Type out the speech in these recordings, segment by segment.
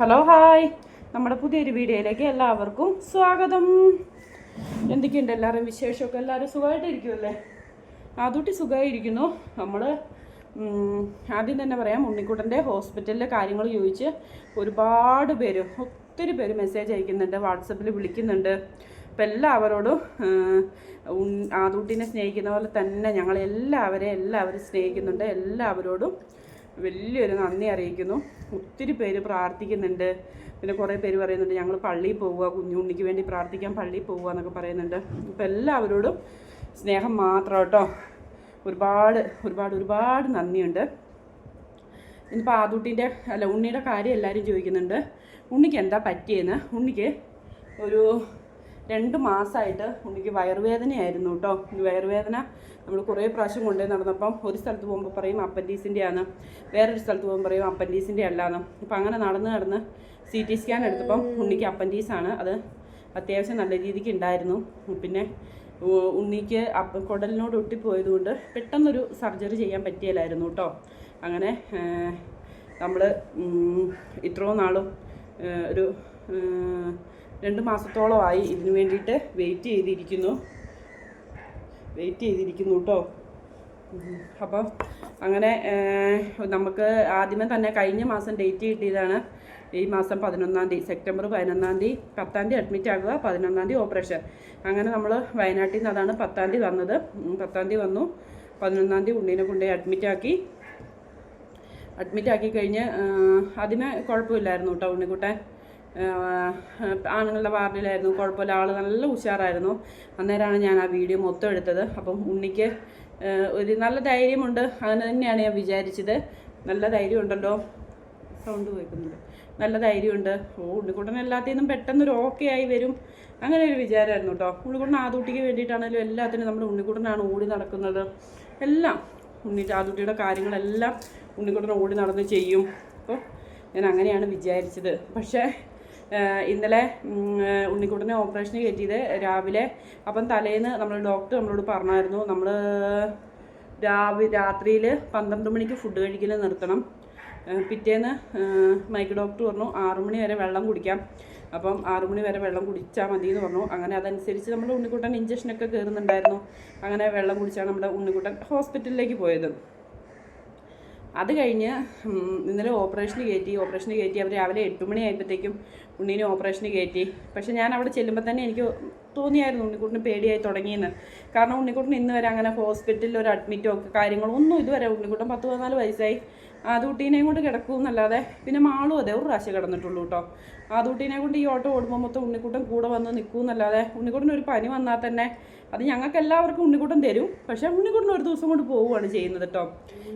Hello hi നമ്മുടെ പുതിയൊരു വീഡിയോയിലേക്ക് എല്ലാവർക്കും സ്വാഗതം. എന്തൊക്കെയുണ്ട് എല്ലാവരും വിശേഷമൊക്കെ? എല്ലാവരും സുഖമായിട്ടിരിക്കുമല്ലേ ആദൂട്ടി സുഖമായിരിക്കുന്നു. നമ്മൾ ആദ്യം തന്നെ പറയാം ഉണ്ണിക്കുട്ടന്റെ ഹോസ്പിറ്റലിലെ കാര്യങ്ങൾ ചോദിച്ച് ഒരുപാട് പേര് ഒത്തിരി പേര് മെസ്സേജ് അയക്കുന്നുണ്ട് വാട്സപ്പിൽ വിളിക്കുന്നുണ്ട്. അപ്പം എല്ലാവരോടും ആദൂട്ടിനെ സ്നേഹിക്കുന്ന പോലെ തന്നെ ഞങ്ങൾ എല്ലാവരെയും എല്ലാവരും സ്നേഹിക്കുന്നുണ്ട്. എല്ലാവരോടും വലിയൊരു നന്ദി അറിയിക്കുന്നു. ഒത്തിരി പേര് പ്രാർത്ഥിക്കുന്നുണ്ട്. പിന്നെ കുറേ പേര് പറയുന്നുണ്ട് ഞങ്ങൾ പള്ളിയിൽ പോവുക കുഞ്ഞുണ്ണിക്ക് വേണ്ടി പ്രാർത്ഥിക്കാൻ പള്ളിയിൽ പോവുക എന്നൊക്കെ പറയുന്നുണ്ട്. അപ്പോൾ എല്ലാവരോടും സ്നേഹം മാത്രം കേട്ടോ. ഒരുപാട് ഒരുപാട് ഒരുപാട് നന്ദിയുണ്ട്. ഇനിയിപ്പോൾ ആദൂട്ടിന്റെ അല്ല ഉണ്ണിയുടെ കാര്യം എല്ലാവരും ചോദിക്കുന്നുണ്ട്. ഉണ്ണിക്ക് എന്താ പറ്റിയെന്ന്? ഉണ്ണിക്ക് ഒരു രണ്ട് മാസമായിട്ട് ഉണ്ണിക്ക് വയറുവേദനയായിരുന്നു കേട്ടോ. വയറുവേദന നമ്മൾ കുറേ പ്രാവശ്യം കൊണ്ടുപോയി നടന്നപ്പം ഒരു സ്ഥലത്ത് പോകുമ്പോൾ പറയും അപ്പൻഡീസിന്റെ ആണ് വേറൊരു സ്ഥലത്ത് പോകുമ്പോൾ പറയും അപ്പൻഡീസിന്റെ അല്ലാന്ന്. അപ്പം അങ്ങനെ നടന്ന് നടന്ന് സി ടി സ്കാൻ എടുത്തപ്പം ഉണ്ണിക്ക് അപ്പൻഡീസാണ്. അത് അത്യാവശ്യം നല്ല രീതിക്ക് ഉണ്ടായിരുന്നു പിന്നെ ഉണ്ണിക്ക് അപ്പ കുടലിനോട് ഒട്ടിപ്പോയതുകൊണ്ട് പെട്ടെന്നൊരു സർജറി ചെയ്യാൻ പറ്റിയല്ലായിരുന്നു കേട്ടോ അങ്ങനെ നമ്മൾ ഇത്രയും നാളും ഒരു രണ്ട് മാസത്തോളമായി ഇതിനു വേണ്ടിയിട്ട് വെയിറ്റ് ചെയ്തിരിക്കുന്നു. വെയിറ്റ് ചെയ്തിരിക്കുന്നു കേട്ടോ അപ്പം അങ്ങനെ നമുക്ക് ആദ്യമേ തന്നെ കഴിഞ്ഞ മാസം ഡേറ്റ് കിട്ടിയതാണ്. ഈ മാസം പതിനൊന്നാം തീയതി സെപ്റ്റംബർ പതിനൊന്നാം തീയതി പത്താം തീയതി അഡ്മിറ്റ് ആകുക പതിനൊന്നാം തീയതി ഓപ്പറേഷൻ. അങ്ങനെ നമ്മൾ വയനാട്ടിൽ നിന്ന് അതാണ് പത്താം തീയതി വന്നത്. പത്താം തീയതി വന്നു. പതിനൊന്നാം തീയതി ഉണ്ണീനെ കൊണ്ടുപോയി അഡ്മിറ്റ് ആക്കി. അഡ്മിറ്റ് ആക്കി കഴിഞ്ഞ് ആദ്യമേ കുഴപ്പമില്ലായിരുന്നു കേട്ടോ ഉണ്ണിക്കുട്ടൻ. ആണുങ്ങളുടെ വാർഡിലായിരുന്നു കുഴപ്പമില്ല. ആൾ നല്ല ഉഷാറായിരുന്നു. അന്നേരമാണ് ഞാൻ ആ വീഡിയോ മൊത്തം എടുത്തത്. അപ്പം ഉണ്ണിക്ക് ഒരു നല്ല ധൈര്യമുണ്ട്. അങ്ങനെ തന്നെയാണ് ഞാൻ വിചാരിച്ചത്. നല്ല ധൈര്യമുണ്ടല്ലോ. സൗണ്ട് കേൾക്കുന്നുണ്ട് നല്ല ധൈര്യമുണ്ട്. ഓ ഉണ്ണിക്കുട്ടൻ എല്ലാത്തിൽ നിന്നും പെട്ടെന്നൊരു ഓക്കെ ആയി വരും. അങ്ങനെ ഒരു വിചാരമായിരുന്നു കേട്ടോ. ഉണ്ണിക്കുട്ടൻ ആദൂട്ടിക്ക് വേണ്ടിയിട്ടാണെങ്കിലും എല്ലാത്തിനും നമ്മുടെ ഉണ്ണിക്കുട്ടനാണ് ഓടി നടക്കുന്നത്. എല്ലാം ഉണ്ണി ആദൂട്ടിയുടെ കാര്യങ്ങളെല്ലാം ഉണ്ണിക്കുട്ടൻ ഓടി നടന്ന് ചെയ്യും. അപ്പോൾ ഞാൻ അങ്ങനെയാണ് വിചാരിച്ചത്. പക്ഷേ ഇന്നലെ ഉണ്ണിക്കുട്ടനെ ഓപ്പറേഷന് കയറ്റിയത് രാവിലെ. അപ്പം തലേന്ന് നമ്മൾ ഡോക്ടർ നമ്മളോട് പറഞ്ഞായിരുന്നു നമ്മൾ രാവിലെ രാത്രിയിൽ പന്ത്രണ്ട് മണിക്ക് ഫുഡ് കഴിക്കൽ നിർത്തണം. പിറ്റേന്ന് മൈക്ക് ഡോക്ടർ പറഞ്ഞു ആറു മണി വരെ വെള്ളം കുടിക്കാം. അപ്പം ആറു മണി വരെ വെള്ളം കുടിച്ചാൽ മതി എന്ന് പറഞ്ഞു. അങ്ങനെ അതനുസരിച്ച് നമ്മൾ ഉണ്ണിക്കുട്ടൻ ഇഞ്ചക്ഷനൊക്കെ കയറുന്നുണ്ടായിരുന്നു അങ്ങനെ വെള്ളം കുടിച്ചാണ് നമ്മുടെ ഉണ്ണിക്കുട്ടൻ ഹോസ്പിറ്റലിലേക്ക് പോയത്. അത് കഴിഞ്ഞ് ഇന്നലെ ഓപ്പറേഷന് കയറ്റി ഓപ്പറേഷന് കയറ്റി അവർ രാവിലെ എട്ട് മണി ആയപ്പോഴത്തേക്കും ഉണ്ണീനെ ഓപ്പറേഷന് കയറ്റി പക്ഷേ ഞാൻ അവിടെ ചെല്ലുമ്പോൾ തന്നെ എനിക്ക് തോന്നിയായിരുന്നു ഉണ്ണിക്കുട്ടിന് പേടിയായി തുടങ്ങിയെന്ന്. കാരണം ഉണ്ണിക്കുട്ടൻ ഇന്ന് വരെ അങ്ങനെ ഹോസ്പിറ്റലിൽ ഒരു അഡ്മിറ്റോ കാര്യങ്ങളോ ഒന്നും ഇതുവരെ ഉണ്ണിക്കുട്ടൻ പത്ത് പതിനാല് വയസ്സായി. ആദൂട്ടീനെയും കൊണ്ട് കിടക്കും എന്നല്ലാതെ പിന്നെ മാളും അതെ ഒരു പ്രാവശ്യം കിടന്നിട്ടുള്ളൂ കേട്ടോ ആദൂട്ടീനെ കൊണ്ട് ഈ ഓട്ടോ ഓടുമ്പോൾ മൊത്തം ഉണ്ണിക്കുട്ടൻ കൂടെ വന്ന് നിൽക്കും എന്നല്ലാതെ ഉണ്ണിക്കുട്ടന് ഒരു പനി വന്നാൽ തന്നെ അത് ഞങ്ങൾക്ക് എല്ലാവർക്കും ഉണ്ണിക്കുട്ടൻ തരും. പക്ഷേ ഉണ്ണിക്കുട്ടൻ ഒരു ദിവസം കൊണ്ട് പോവുകയാണ് ചെയ്യുന്നത് കേട്ടോ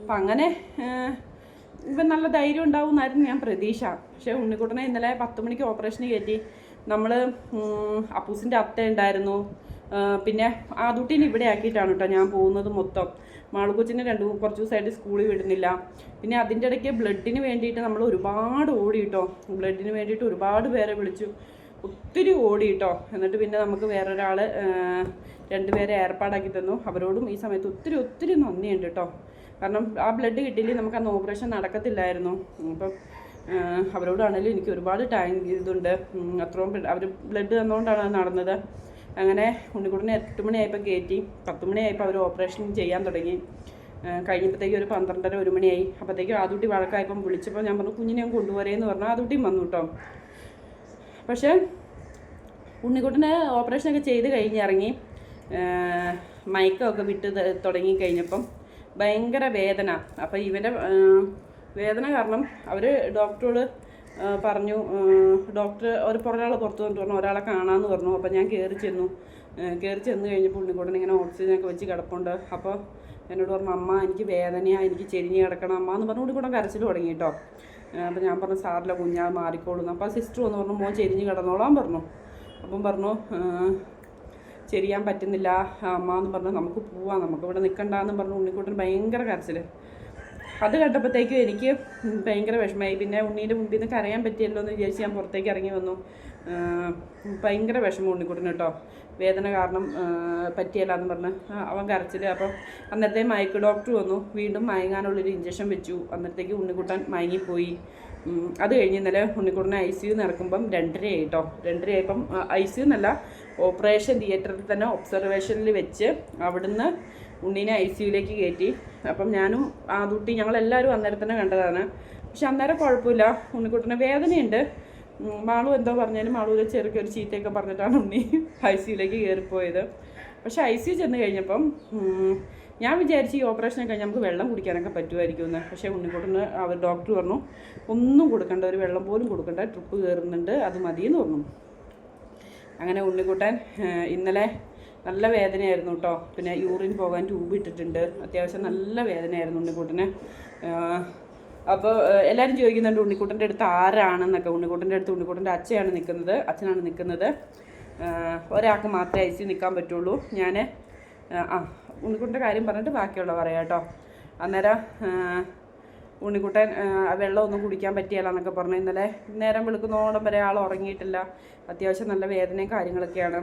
അപ്പം അങ്ങനെ ഇവൻ നല്ല ധൈര്യം ഉണ്ടാവും എന്നായിരുന്നു ഞാൻ പ്രതീക്ഷ. പക്ഷേ ഉണ്ണിക്കുട്ടനെ ഇന്നലെ പത്ത് മണിക്ക് ഓപ്പറേഷന് കയറ്റി. നമ്മൾ അപ്പൂസിന്റെ അത്ത ഉണ്ടായിരുന്നു. പിന്നെ ആദുട്ടീനെ ഇവിടെ ആക്കിയിട്ടാണ് കേട്ടോ ഞാൻ പോകുന്നത് മൊത്തം. മാളുകൊച്ചിനെ രണ്ട് കുറച്ച് ദിവസമായിട്ട് സ്കൂളിൽ വിടുന്നില്ല. പിന്നെ അതിന്റെ ഇടയ്ക്ക് ബ്ലഡിന് വേണ്ടിയിട്ട് നമ്മൾ ഒരുപാട് ഓടി കേട്ടോ ബ്ലഡിന് വേണ്ടിയിട്ട് ഒരുപാട് പേരെ വിളിച്ചു. ഒത്തിരി ഓടി കേട്ടോ എന്നിട്ട് പിന്നെ നമുക്ക് വേറൊരാൾ രണ്ടുപേരെ ഏർപ്പാടാക്കി തന്നു. അവരോടും ഈ സമയത്ത് ഒത്തിരി ഒത്തിരി നന്ദിയുണ്ട് കേട്ടോ കാരണം ആ ബ്ലഡ് കിട്ടിയില്ലേ നമുക്ക് അന്ന് ഓപ്പറേഷൻ നടക്കത്തില്ലായിരുന്നു. അപ്പം അവരോടാണെങ്കിലും എനിക്ക് ഒരുപാട് ടാങ്ക് ഇതുണ്ട്. അത്രയും അവർ ബ്ലഡ് തന്നുകൊണ്ടാണ് നടന്നത്. അങ്ങനെ ഉണ്ണിക്കുടനെ എട്ട് മണിയായപ്പോൾ കയറ്റി പത്ത് മണിയായപ്പോൾ അവർ ഓപ്പറേഷൻ ചെയ്യാൻ തുടങ്ങി. കഴിഞ്ഞപ്പോഴത്തേക്കും ഒരു പന്ത്രണ്ടര ഒരു മണിയായി. അപ്പോഴത്തേക്കും ആദൂട്ടി വഴക്കായപ്പം വിളിച്ചപ്പോൾ ഞാൻ പറഞ്ഞു കുഞ്ഞിനെ ഞാൻ കൊണ്ടുവരേന്ന് പറഞ്ഞു. ആദൂട്ടിയും വന്നു കേട്ടോ പക്ഷേ ഉണ്ണിക്കുട്ടന് ഓപ്പറേഷനൊക്കെ ചെയ്ത് കഴിഞ്ഞിറങ്ങി. മയക്കമൊക്കെ വിട്ട് തുടങ്ങി കഴിഞ്ഞപ്പം ഭയങ്കര വേദന. അപ്പോൾ ഇവന്റെ വേദന കാരണം അവർ ഡോക്ടറോട് പറഞ്ഞു ഡോക്ടർ ഒരു ഒരാൾ പുറത്തു വന്നിട്ട് പറഞ്ഞു ഒരാളെ കാണാമെന്ന് പറഞ്ഞു. അപ്പോൾ ഞാൻ കയറി ചെന്നു. കയറി ചെന്ന് കഴിഞ്ഞപ്പോൾ ഉണ്ണിക്കൂടൻ ഇങ്ങനെ ഓക്സിജനൊക്കെ വെച്ച് കിടപ്പുണ്ട്. അപ്പോൾ എന്നോട് പറഞ്ഞു അമ്മ എനിക്ക് വേദനയാണ് എനിക്ക് ചെരിഞ്ഞ് കിടക്കണം. അമ്മ എന്ന് പറഞ്ഞു ഉണ്ണിക്കൂടൻ കരച്ചിൽ തുടങ്ങി കേട്ടോ അപ്പോൾ ഞാൻ പറഞ്ഞു സാറിലെ കുഞ്ഞാ മാറിക്കോളുന്നു അപ്പോൾ സിസ്റ്റർ എന്ന് പറഞ്ഞു മോൻ ചെരിഞ്ഞ് കിടന്നോളാൻ പറഞ്ഞു. അപ്പം പറഞ്ഞു "ആഹ്, ചെരിയാൻ പറ്റുന്നില്ല അമ്മ എന്ന് പറഞ്ഞാൽ നമുക്ക് പോവാം നമുക്ക് ഇവിടെ നിൽക്കണ്ടെന്ന് പറഞ്ഞു ഉണ്ണിക്കുട്ടൻ ഭയങ്കര കരച്ചിൽ അത് കണ്ടപ്പോഴത്തേക്കും എനിക്ക് ഭയങ്കര വിഷമമായി. പിന്നെ ഉണ്ണീന്റെ മുമ്പിൽ നിന്ന് കരയാൻ പറ്റിയല്ലോ എന്ന് വിചാരിച്ച് ഞാൻ പുറത്തേക്ക് ഇറങ്ങി വന്നു. ഭയങ്കര വിഷമം ഉണ്ണിക്കുട്ടന് കേട്ടോ. വേദന കാരണം പറ്റിയല്ല എന്ന് പറഞ്ഞ്. അവൻ കരച്ചിൽ അപ്പം അന്നത്തെ മയക്ക് ഡോക്ടർ വന്നു. വീണ്ടും മയങ്ങാനുള്ളൊരു ഇഞ്ചക്ഷൻ വെച്ചു. അന്നത്തേക്ക് ഉണ്ണിക്കുട്ടൻ മയങ്ങിപ്പോയി. അത് കഴിഞ്ഞ് ഇന്നലെ ഉണ്ണിക്കുട്ടനെ ഐ സി യു നടക്കുമ്പം രണ്ടരയായി കേട്ടോ. രണ്ടരയായപ്പം ഐ സി യു എന്നല്ല ഓപ്പറേഷൻ തിയേറ്ററിൽ തന്നെ ഒബ്സർവേഷനിൽ വെച്ച് അവിടുന്ന് ഉണ്ണീനെ ഐ സിയുലേക്ക് കയറ്റി. അപ്പം ഞാനും ആ കുട്ടി ഞങ്ങളെല്ലാവരും അന്നേരം തന്നെ കണ്ടതാണ്. പക്ഷെ അന്നേരം കുഴപ്പമില്ല. ഉണ്ണിക്കുട്ടന് വേദനയുണ്ട്. മാളു എന്തോ പറഞ്ഞാലും മാളൂരെ ചെറുക്കൊരു ചീത്തയൊക്കെ പറഞ്ഞിട്ടാണ് ഉണ്ണി ഐ സിയിലേക്ക് കയറിപ്പോയത്. പക്ഷേ ഐ സി ചെന്ന് കഴിഞ്ഞപ്പം ഞാൻ വിചാരിച്ചു ഈ ഓപ്പറേഷൻ കഴിഞ്ഞ് നമുക്ക് വെള്ളം കുടിക്കാനൊക്കെ പറ്റുമായിരിക്കും എന്ന് പക്ഷേ ഉണ്ണിക്കുട്ടന് അവർ ഡോക്ടർ പറഞ്ഞു ഒന്നും കൊടുക്കണ്ട. ഒരു വെള്ളം പോലും കൊടുക്കണ്ട. ട്രിപ്പ് കയറുന്നുണ്ട്. അത് മതിയെന്ന് പറഞ്ഞു. അങ്ങനെ ഉണ്ണിക്കുട്ടൻ ഇന്നലെ നല്ല വേദനയായിരുന്നു കേട്ടോ. പിന്നെ യൂറിൻ പോകാൻ ട്യൂബ് ഇട്ടിട്ടുണ്ട്. അത്യാവശ്യം നല്ല വേദനയായിരുന്നു ഉണ്ണിക്കുട്ടന്. അപ്പോൾ എല്ലാവരും ചോദിക്കുന്നുണ്ട് ഉണ്ണിക്കുട്ടന്റെ അടുത്ത് ആരാണെന്നൊക്കെ. ഉണ്ണിക്കുട്ടന്റെ അടുത്ത് ഉണ്ണിക്കുട്ടന്റെ അച്ഛയാണ് നിൽക്കുന്നത്. അച്ഛനാണ് നിൽക്കുന്നത്. ഒരാൾക്ക് മാത്രമേ ഐ സി നിൽക്കാൻ പറ്റുള്ളൂ. ഞാൻ ആ ഉണ്ണിക്കുട്ടന്റെ കാര്യം പറഞ്ഞിട്ട് ബാക്കിയുള്ള പറയാം കേട്ടോ. അന്നേരം ഉണ്ണിക്കുട്ടൻ വെള്ളമൊന്നും കുടിക്കാൻ പറ്റിയല്ല എന്നൊക്കെ പറഞ്ഞു ഇന്നലെ നേരം വെളുക്കുന്നോളം വരെ ആൾ ഉറങ്ങിയിട്ടില്ല. അത്യാവശ്യം നല്ല വേദനയും കാര്യങ്ങളൊക്കെയാണ്.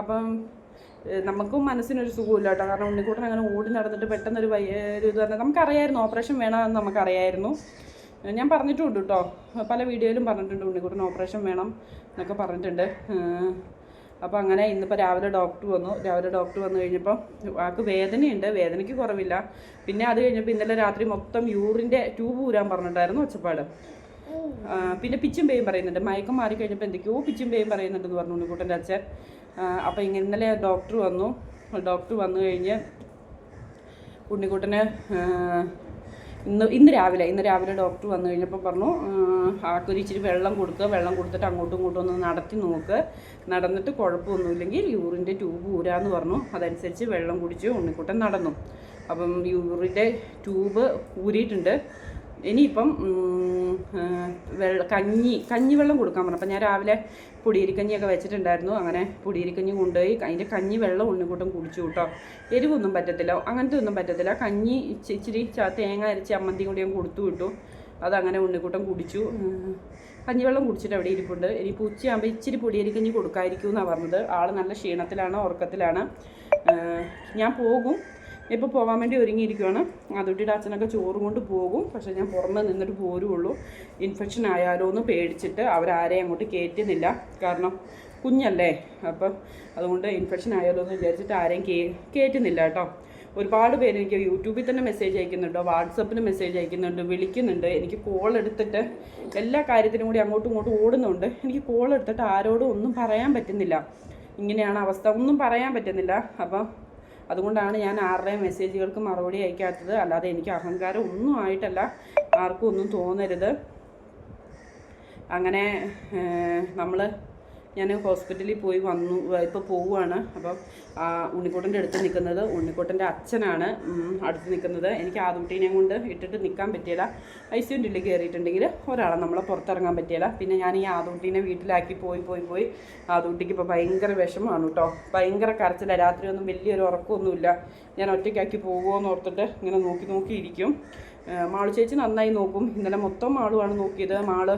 അപ്പം നമുക്കും മനസ്സിനൊരു സുഖമില്ല കേട്ടോ. കാരണം ഉണ്ണിക്കൂട്ടൻ അങ്ങനെ ഓടി നടന്നിട്ട് പെട്ടെന്നൊരു വയ്യ ഒരു ഇത് തന്നെ നമുക്കറിയായിരുന്നു ഓപ്പറേഷൻ വേണമെന്ന് നമുക്കറിയായിരുന്നു. ഞാൻ പറഞ്ഞിട്ടുണ്ട് കേട്ടോ. പല വീഡിയോയിലും പറഞ്ഞിട്ടുണ്ട് ഉണ്ണിക്കുട്ടൻ ഓപ്പറേഷൻ വേണം എന്നൊക്കെ പറഞ്ഞിട്ടുണ്ട്. അപ്പോൾ അങ്ങനെ ഇന്നിപ്പോൾ രാവിലെ ഡോക്ടർ വന്നു. രാവിലെ ഡോക്ടർ വന്നു കഴിഞ്ഞപ്പോൾ ആൾക്ക് വേദനയുണ്ട്. വേദനയ്ക്ക് കുറവില്ല. പിന്നെ അത് കഴിഞ്ഞപ്പോൾ ഇന്നലെ രാത്രി മൊത്തം യൂറിന്റെ ട്യൂബ് ഊരാൻ പറഞ്ഞിട്ടായിരുന്നു ഒച്ചപ്പാട്. പിന്നെ പിച്ചും പേയും പറയുന്നുണ്ട്. മയക്കം മാറി കഴിഞ്ഞപ്പോൾ എന്തൊക്കെയോ പിച്ചും പേയും പറയുന്നുണ്ടെന്ന് പറഞ്ഞു ഉണ്ണിക്കുട്ടന്റെ അച്ഛൻ. അപ്പോൾ ഇങ്ങനെ ഇന്നലെ ഡോക്ടർ വന്നു. ഡോക്ടർ വന്നു കഴിഞ്ഞ് ഉണ്ണിക്കുട്ടന് ഇന്ന് ഇന്ന് രാവിലെ ഇന്ന് രാവിലെ ഡോക്ടർ വന്നു കഴിഞ്ഞപ്പോൾ പറഞ്ഞു ആൾക്കൊരു ഇച്ചിരി വെള്ളം കൊടുക്കുക വെള്ളം കൊടുത്തിട്ട് അങ്ങോട്ടും ഇങ്ങോട്ടും ഒന്ന് നടത്തി നോക്ക്. നടന്നിട്ട് കുഴപ്പമൊന്നുമില്ലെങ്കിൽ യൂറിന്റെ ട്യൂബ് ഊരാന്ന് പറഞ്ഞു. അതനുസരിച്ച് വെള്ളം കുടിച്ച് ഉണ്ണിക്കുട്ടൻ നടന്നു. അപ്പം യൂറിന്റെ ട്യൂബ് ഊരിയിട്ടുണ്ട്. ഇനിയിപ്പം വെള്ള കഞ്ഞി കഞ്ഞിവെള്ളം കൊടുക്കാൻ പറഞ്ഞു. അപ്പം ഞാൻ രാവിലെ പുടിയിരിക്കഞ്ഞിയൊക്കെ വെച്ചിട്ടുണ്ടായിരുന്നു. അങ്ങനെ പുടിയിരിക്കഞ്ഞി കൊണ്ടുപോയി അതിന്റെ കഞ്ഞി വെള്ളം ഉണ്ണിക്കൂട്ടം കുടിച്ചു കേട്ടോ. എരിവൊന്നും പറ്റത്തില്ല. അങ്ങനത്തെ ഒന്നും പറ്റത്തില്ല. കഞ്ഞി ഇച്ചിരി തേങ്ങ അരച്ച് അമ്മന്തി കൂടി ഞാൻ കൊടുത്തു വിട്ടു. അതങ്ങനെ ഉണ്ണിക്കൂട്ടം കുടിച്ചു. കഞ്ഞി കഞ്ഞിവെള്ളം കുടിച്ചിട്ട് അവിടെ ഇരിപ്പുണ്ട്. ഇനിയിപ്പോൾ ഉച്ചയാകുമ്പോൾ ഇച്ചിരി പൊടിയരിക്കഞ്ഞി കൊടുക്കായിരിക്കും എന്നാണ് പറഞ്ഞത്. ആൾ നല്ല ക്ഷീണത്തിലാണ് ഉറക്കത്തിലാണ്. ഞാൻ പോകും. ഇപ്പോൾ പോകാൻ വേണ്ടി ഒരുങ്ങിയിരിക്കുകയാണ് അതുട്ടിയുടെ അച്ഛനൊക്കെ ചോറും കൊണ്ട് പോകും. പക്ഷേ ഞാൻ പുറമെ നിന്നിട്ട് പോരുള്ളൂ ഇൻഫെക്ഷൻ ആയാലോ എന്ന് പേടിച്ചിട്ട് അവരാരെയും അങ്ങോട്ട് കയറ്റുന്നില്ല കാരണം കുഞ്ഞല്ലേ? അപ്പം അതുകൊണ്ട് ഇൻഫെക്ഷൻ ആയാലോ എന്ന് വിചാരിച്ചിട്ട് ആരെയും കേ കയറ്റുന്നില്ല കേട്ടോ. ഒരുപാട് പേര് എനിക്ക് യൂട്യൂബിൽ തന്നെ മെസ്സേജ് അയക്കുന്നുണ്ട്. വാട്സപ്പിൽ മെസ്സേജ് അയക്കുന്നുണ്ട്. വിളിക്കുന്നുണ്ട്. എനിക്ക് കോൾ എടുത്തിട്ട് എല്ലാ കാര്യത്തിനും കൂടി അങ്ങോട്ടും ഇങ്ങോട്ടും ഓടുന്നുണ്ട്. എനിക്ക് കോൾ എടുത്തിട്ട് ആരോടും ഒന്നും പറയാൻ പറ്റുന്നില്ല. ഇങ്ങനെയാണ് അവസ്ഥ. ഒന്നും പറയാൻ പറ്റുന്നില്ല. അപ്പം അതുകൊണ്ടാണ് ഞാൻ ആരുടെയും മെസ്സേജുകൾക്ക് മറുപടി അയക്കാത്തത്. അല്ലാതെ എനിക്ക് അഹങ്കാരം ഒന്നും ആയിട്ടല്ല ആർക്കും ഒന്നും തോന്നരുത്. അങ്ങനെ നമ്മൾ ഞാൻ ഹോസ്പിറ്റലിൽ പോയി വന്നു ഇപ്പോൾ പോവുകയാണ് അപ്പം ഉണ്ണിക്കോട്ടന്റെ അടുത്ത് നിൽക്കുന്നത് ഉണ്ണിക്കോട്ടന്റെ അച്ഛനാണ്. അടുത്ത് നിൽക്കുന്നത്. എനിക്ക് ആദുട്ടീനെയും കൊണ്ട് ഇട്ടിട്ട് നിൽക്കാൻ പറ്റിയില്ല. ഐ സി ഉള്ളിൽ കയറിയിട്ടുണ്ടെങ്കിൽ ഒരാളെ നമ്മളെ പുറത്തിറങ്ങാൻ പറ്റിയില്ല. പിന്നെ ഞാൻ ഈ ആദൂട്ടീനെ വീട്ടിലാക്കി പോയി പോയി പോയി. ആദുട്ടിക്ക് ഇപ്പോൾ ഭയങ്കര വിഷമമാണ് കേട്ടോ ഭയങ്കര കരച്ചില്ല രാത്രിയൊന്നും വലിയൊരു ഉറക്കമൊന്നുമില്ല. ഞാൻ ഒറ്റയ്ക്കാക്കി പോകുമോ എന്ന് ഓർത്തിട്ട് ഇങ്ങനെ നോക്കി നോക്കി ഇരിക്കും. മാളു ചേച്ചി നന്നായി നോക്കും. ഇന്നലെ മൊത്തം മാളുവാണ് നോക്കിയത്. മാൾ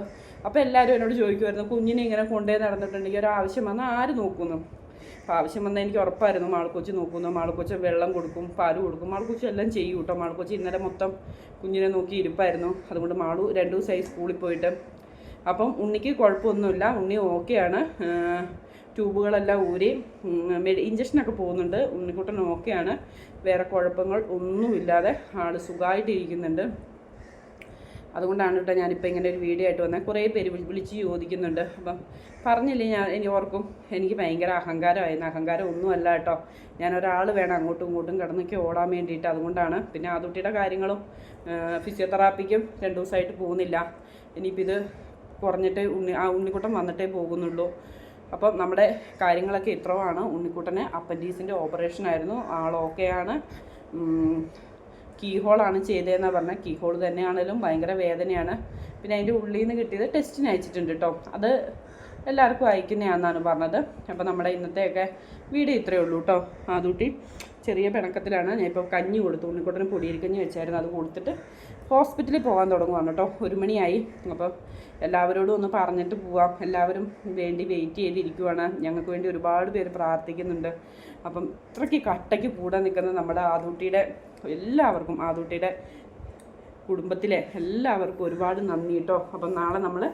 അപ്പോൾ എല്ലാവരും എന്നോട് ചോദിക്കുമായിരുന്നു കുഞ്ഞിനെ ഇങ്ങനെ കൊണ്ടുപോയി നടന്നിട്ടുണ്ടെങ്കിൽ ഒരു വന്നാൽ ആര് നോക്കുന്നു? അപ്പോൾ ആവശ്യം വന്നാൽ എനിക്ക് ഉറപ്പായിരുന്നു മാളക്കൊച്ചി നോക്കുന്നു മാളക്കൊച്ചി വെള്ളം കൊടുക്കും പാൽ കൊടുക്കും മാളക്കൊച്ചി എല്ലാം ചെയ്യും കേട്ടോ മാളക്കൊച്ചി ഇന്നലെ മൊത്തം കുഞ്ഞിനെ നോക്കി ഇരിപ്പായിരുന്നു അതുകൊണ്ട് മാളു രണ്ട് ദിവസമായി സ്കൂളിൽ പോയിട്ട്. അപ്പം ഉണ്ണിക്ക് കുഴപ്പമൊന്നുമില്ല ഉണ്ണി ഓക്കെയാണ് ട്യൂബുകളെല്ലാം ഊരി മെഡി ഇഞ്ചക്ഷനൊക്കെ പോകുന്നുണ്ട് ഉണ്ണിക്കുട്ടൻ ഓക്കെയാണ് വേറെ കുഴപ്പങ്ങൾ ഒന്നുമില്ലാതെ ആൾ സുഖമായിട്ടിരിക്കുന്നുണ്ട്. അതുകൊണ്ടാണ് കേട്ടോ ഞാനിപ്പോൾ ഇങ്ങനെ ഒരു വീഡിയോ ആയിട്ട് വന്നത് കുറേ പേര് വിളി- വിളിച്ച് ചോദിക്കുന്നുണ്ട്. അപ്പം പറഞ്ഞില്ലേ ഞാൻ ഇനി ഓർക്കും. എനിക്ക് ഭയങ്കര അഹങ്കാരമായിരുന്നു. അഹങ്കാരം ഒന്നുമല്ല കേട്ടോ. ഞാൻ ഒരാൾ വേണം അങ്ങോട്ടും ഇങ്ങോട്ടും കിടന്നൊക്കെ ഓടാൻ വേണ്ടിയിട്ട്. അതുകൊണ്ടാണ് പിന്നെ ആദുട്ടിയുടെ കാര്യങ്ങളും ഫിസിയോതെറാപ്പിക്കും രണ്ട് ദിവസമായിട്ട് പോകുന്നില്ല. ഇനിയിപ്പോൾ ഇത് കുറഞ്ഞിട്ട് ഉണ്ണി ആ ഉണ്ണിക്കൂട്ടം വന്നിട്ടേ പോകുന്നുള്ളൂ. അപ്പം നമ്മുടെ കാര്യങ്ങളൊക്കെ ഇത്രയുമാണ്. ഉണ്ണിക്കുട്ടന് അപ്പൻഡീസിന്റെ ഓപ്പറേഷൻ ആയിരുന്നു. ആൾ ഓക്കെയാണ് കീ ഹോളാണ് ചെയ്തതെന്നാണ് പറഞ്ഞത് കീ ഹോൾ തന്നെയാണെങ്കിലും ഭയങ്കര വേദനയാണ്. പിന്നെ അതിന്റെ ഉള്ളിൽ നിന്ന് കിട്ടിയത് ടെസ്റ്റിന് അയച്ചിട്ടുണ്ട് കേട്ടോ അത് എല്ലാവർക്കും അയക്കുന്നതാണെന്നാണ് പറഞ്ഞത്. അപ്പോൾ നമ്മുടെ ഇന്നത്തെയൊക്കെ വീഡിയോ ഇത്രയേ ഉള്ളൂ കേട്ടോ ആദൂട്ടി ചെറിയ പിണക്കത്തിലാണ്. ഞാൻ ഇപ്പോൾ കഞ്ഞി കൊടുത്തു. ഉണ്ണിക്കുട്ടന് പൊടിയിരിക്കഞ്ഞി വെച്ചായിരുന്നു. അത് കൊടുത്തിട്ട് ഹോസ്പിറ്റലിൽ പോകാൻ തുടങ്ങുവാണ് കേട്ടോ ഒരു മണിയായി. അപ്പോൾ എല്ലാവരോടും ഒന്ന് പറഞ്ഞിട്ട് പോവാം. എല്ലാവരും വേണ്ടി വെയിറ്റ് ചെയ്തിരിക്കുവാണ്. ഞങ്ങൾക്ക് വേണ്ടി ഒരുപാട് പേര് പ്രാർത്ഥിക്കുന്നുണ്ട്. അപ്പം ഇത്രയ്ക്ക് കട്ടയ്ക്ക് കൂടെ നിൽക്കുന്ന നമ്മുടെ ആദൂട്ടിയുടെ എല്ലാവർക്കും ആദൂട്ടിയുടെ കുടുംബത്തിലെ എല്ലാവർക്കും ഒരുപാട് നന്ദി കേട്ടോ. അപ്പം നാളെ നമ്മൾ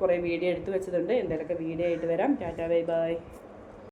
കുറേ വീഡിയോ എടുത്ത് വെച്ചിട്ടുണ്ട്. എന്തെങ്കിലുമൊക്കെ വീഡിയോ ആയിട്ട് വരാം. Tata bye bye.